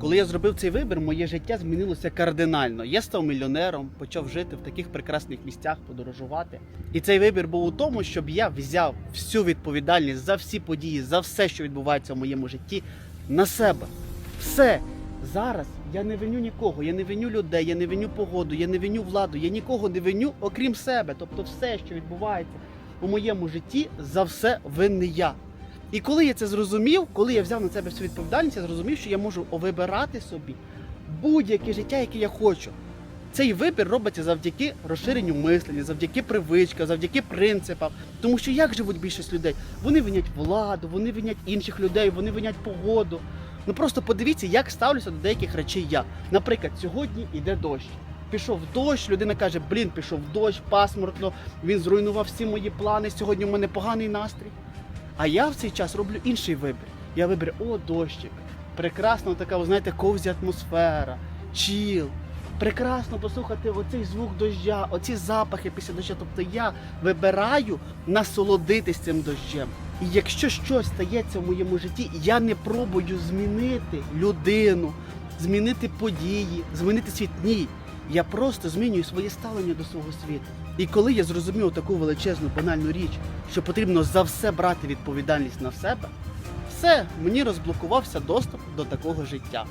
Коли я зробив цей вибір, моє життя змінилося кардинально. Я став мільйонером, почав жити в таких прекрасних місцях, подорожувати. І цей вибір був у тому, щоб я взяв всю відповідальність за всі події, за все, що відбувається в моєму житті, на себе. Все. Зараз я не виню нікого, я не виню людей, я не виню погоду, я не виню владу, я нікого не виню, окрім себе. Тобто, все, що відбувається у моєму житті, за все винний я. І коли я це зрозумів, коли я взяв на себе всю відповідальність, я зрозумів, що я можу вибирати собі будь-яке життя, яке я хочу. Цей вибір робиться завдяки розширенню мислення, завдяки привичкам, завдяки принципам. Тому що як живуть більшість людей? Вони винять владу, вони винять інших людей, вони винять погоду. Ну просто подивіться, як ставлюся до деяких речей я. Наприклад, сьогодні йде дощ. Пішов дощ, людина каже: блін, пішов дощ, пасмурно, він зруйнував всі мої плани. Сьогодні у мене поганий настрій. А я в цей час роблю інший вибір. Я вибір, о, дощик. Прекрасна така, ви знаєте, ковзі атмосфера, чіл. Прекрасно послухати оцей звук дождя, оці запахи після дощу. Тобто я вибираю насолодитись цим дощем. І якщо щось стається в моєму житті, я не пробую змінити людину, змінити події, змінити світ. Ні. Я просто змінюю своє ставлення до свого світу. І коли я зрозумів таку величезну банальну річ, що потрібно за все брати відповідальність на себе, все, мені розблокувався доступ до такого життя.